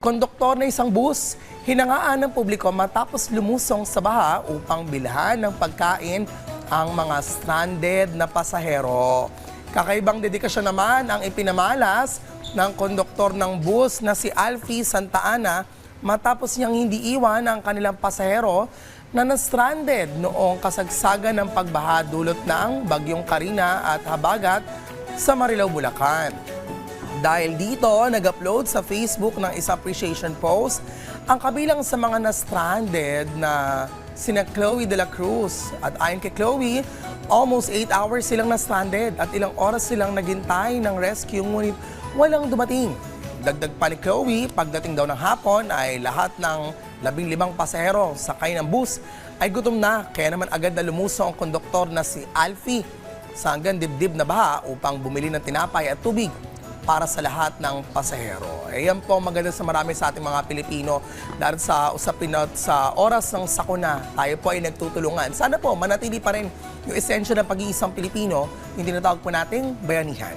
Konduktor na isang bus, hinangaan ng publiko matapos lumusong sa baha upang bilhan ng pagkain ang mga stranded na pasahero. Kakaibang dedikasyon naman ang ipinamalas ng konduktor ng bus na si Alfie Santa Ana matapos niyang hindi iwan ang kanilang pasahero na na-stranded noong kasagsagan ng pagbaha dulot ng bagyong Karina at Habagat sa Marilao, Bulacan. Dahil dito, nag-upload sa Facebook ng isang appreciation post ang kabilang sa mga na-stranded na sina Chloe de la Cruz. At ayon kay Chloe, almost 8 hours silang na-stranded at ilang oras silang naghintay ng rescue ngunit walang dumating. Dagdag pa ni Chloe, pagdating daw ng hapon ay lahat ng labing limang pasahero sakay ng bus ay gutom na kaya naman agad na lumuso ang konduktor na si Alfie sa hanggang dibdib na baha upang bumili ng tinapay at tubig para sa lahat ng pasahero. Ayan po maganda sa marami sa ating mga Pilipino dahil sa usapin at sa oras ng sakuna, tayo po ay nagtutulungan. Sana po manatili pa rin yung esensya ng pag-iisang Pilipino, yung tinatawag po nating bayanihan.